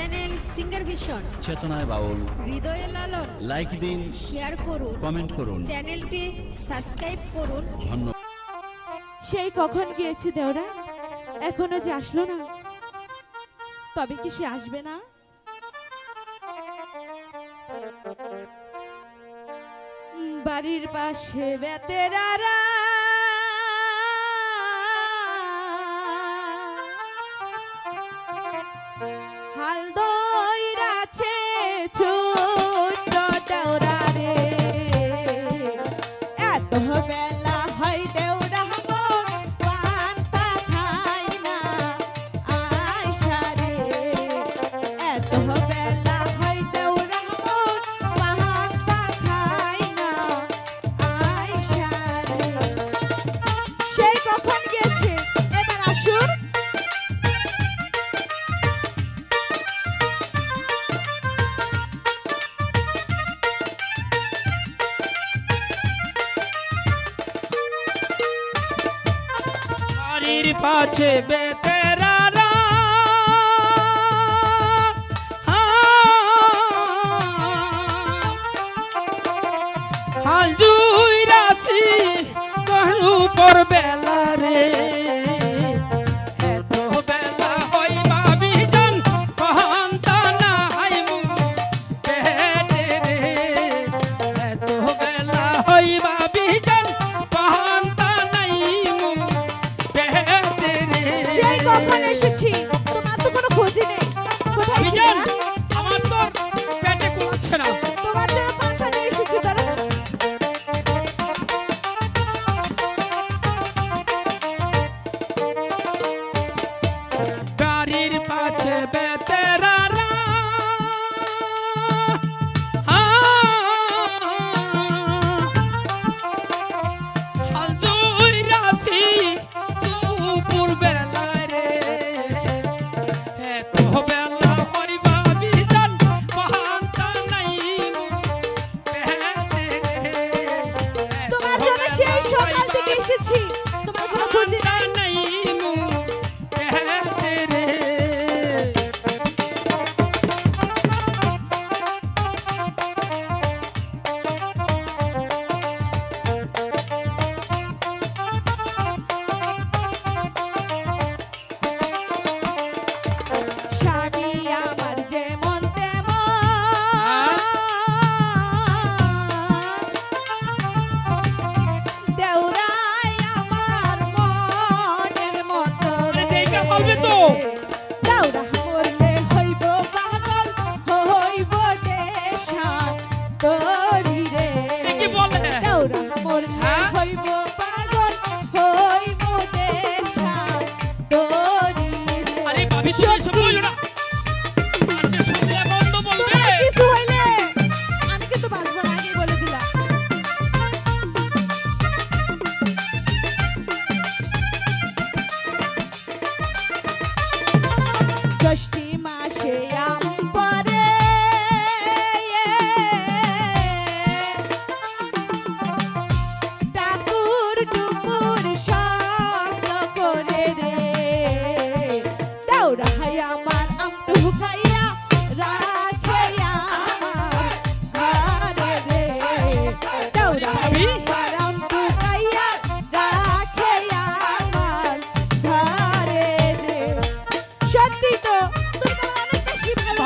Channel singer vision চেতনায় বাউল হৃদয়ে like দিন শেয়ার করুন কমেন্ট করুন। চ্যানেলটি সাবস্ক্রাইব করুন। ধন্যবাদ। সেই কখন গিয়েছে দেওরা? এখনও যে আসলো না? তবে কি সে আসবে না? বাড়ির পাশে বেতেরারা বাড়ির পাশে বেতেরারা হাজুই রাশি গরু পর বেলা রে।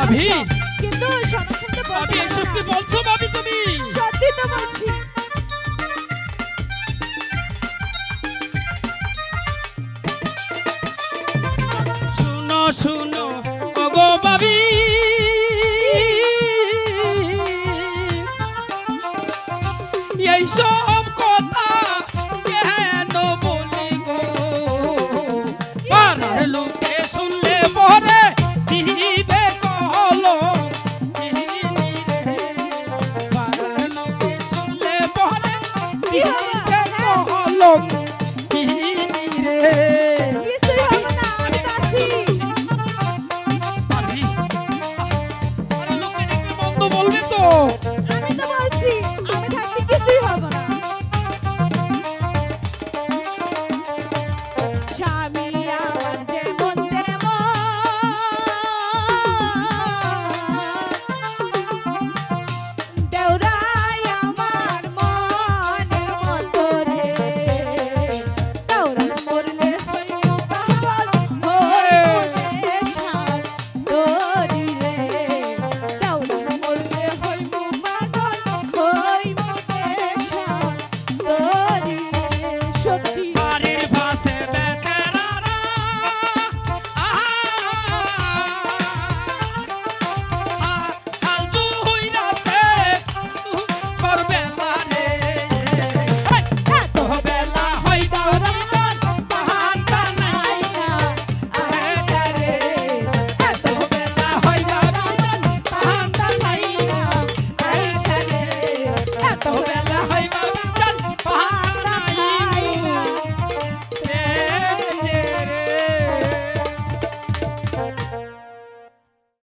ভাবি। কিন্তু সবার সাথে ভাবি এসব কি বলছো ভাবি তুমি? সত্যি তো বলছি। শুনো শুনো ওগো ভাবি। এই সব Shalom.